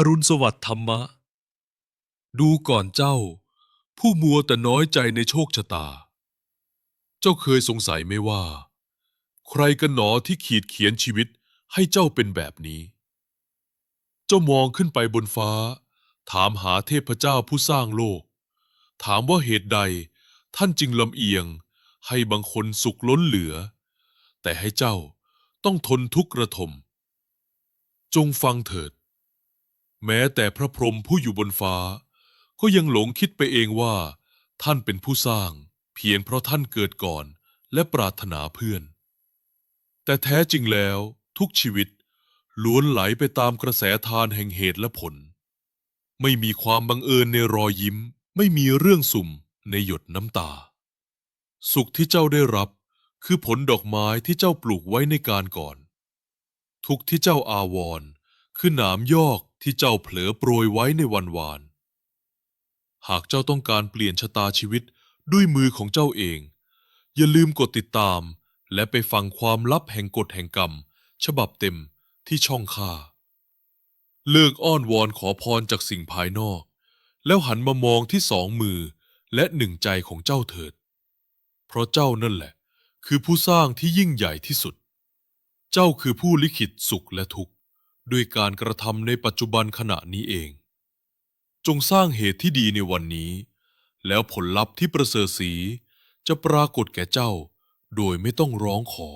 อรุณสวัสดิ์ธรรมะ ดูก่อนเจ้า ผู้มัวแต่น้อยใจในโชคชะตา เจ้าเคยสงสัยไหมว่า ใครกันหนอที่ขีดเขียนชีวิตให้เจ้าเป็นแบบนี้ เจ้ามองขึ้นไปบนฟ้า ถามหาเทพเจ้าผู้สร้างโลก ถามว่าเหตุใดท่านจึงลำเอียง ให้บางคนสุขล้นเหลือ แต่ให้เจ้าต้องทนทุกข์ระทม จงฟังเถิด แม้แต่พระพรหมผู้อยู่บนฟ้า ก็ยังหลงคิดไปเองว่า ท่านเป็นผู้สร้าง เพียงเพราะท่านเกิดก่อนและปรารถนาเพื่อน แต่แท้จริงแล้วทุกชีวิตล้วนไหลไปตามกระแสทานแห่งเหตุและผล ไม่มีความบังเอิญในรอยยิ้ม ไม่มีเรื่องสุ่มในหยดน้ำตา สุขที่เจ้าได้รับคือผลดอกไม้ที่เจ้าปลูกไว้ในการก่อน ทุกที่เจ้าอาวร คือหนามยอก ที่เจ้าเผลอโปรยไว้ในวันวาน หากเจ้าต้องการเปลี่ยนชะตาชีวิตด้วยมือของเจ้าเอง อย่าลืมกดติดตาม และไปฟังความลับแห่งกฎแห่งกรรม ฉบับเต็มที่ช่องค่า เลิกอ้อนวอนขอพรจากสิ่งภายนอก แล้วหันมามองที่สองมือและหนึ่งใจของเจ้าเถิด เพราะเจ้านั่นแหละ คือผู้สร้างที่ยิ่งใหญ่ที่สุด เจ้าคือผู้ลิขิตสุขและทุกข์ ด้วยการกระทำในปัจจุบันขณะนี้เอง จงสร้างเหตุที่ดีในวันนี้ แล้วผลลัพธ์ที่ประเสริฐสีจะปรากฏแก่เจ้า โดยไม่ต้องร้องขอ